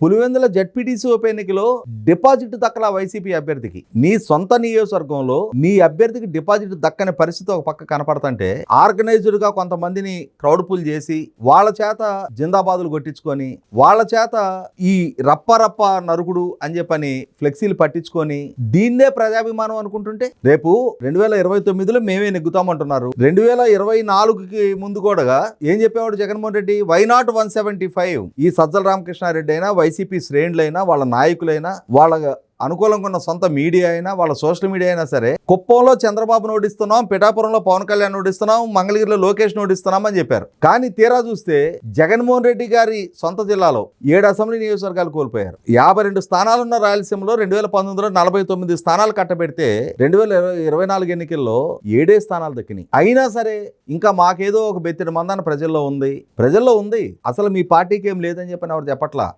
Pulivendula ZPTC ఉప ఎన్నికలో deposit దక్కల YCP అభ్యర్థికి. నీ సొంత నియోజకవర్గంలో నీ అభ్యర్థికి డిపాజిట్ దక్కని పరిస్థితి ఒక పక్క కనపడుతుంటే ఆర్గనైజ్డ్గా కొంతమందిని క్రౌడ్ పుల్ చేసి వాళ్ళ చేత జిందాబాదులు కొట్టించుకొని వాళ్ళ చేత ఈ రప్ప రప్ప నరుకుడు అని చెప్పని ఫ్లెక్సీలు పట్టించుకొని దీన్నే ప్రజాభిమానం అనుకుంటుంటే రేపు రెండు వేల ఇరవై తొమ్మిదిలో మేమే నెగ్గుతామంటున్నారు. రెండు వేల ఇరవై నాలుగుకి ముందు కూడా ఏం చెప్పేవాడు Jaganmohan Reddy? Why not one seventy five ఈ సజ్జల రామకృష్ణారెడ్డి అయినా వైసీపీ శ్రేణులైనా వాళ్ళ నాయకులైనా వాళ్ళ అనుకూలంగా ఉన్న సొంత మీడియా అయినా వాళ్ళ సోషల్ మీడియా అయినా సరే కుప్పంలో చంద్రబాబు నోటిస్తున్నాం పిఠాపురంలో పవన్ కళ్యాణ్ నోటిస్తున్నాం మంగళగిరిలో లోకేష్ నోటిస్తున్నాం అని చెప్పారు. కానీ తీరా చూస్తే జగన్మోహన్ రెడ్డి గారి సొంత జిల్లాలో ఏడు అసెంబ్లీ నియోజకవర్గాలు కోల్పోయారు. యాభై రెండు స్థానాలున్న రాయలసీమలో రెండు వేల పంతొమ్మిదిలో నలభై తొమ్మిది స్థానాలు కట్టబెడితే రెండు వేల ఇరవై ఇరవై నాలుగు ఎన్నికల్లో ఏడే స్థానాలు దక్కినాయి. అయినా సరే ఇంకా మాకేదో ఒక బెత్తిడి మందాన ప్రజల్లో ఉంది. ప్రజల్లో ఉంది. అసలు మీ పార్టీకి ఏం లేదని చెప్పని ఎవరు చెప్పట్లా?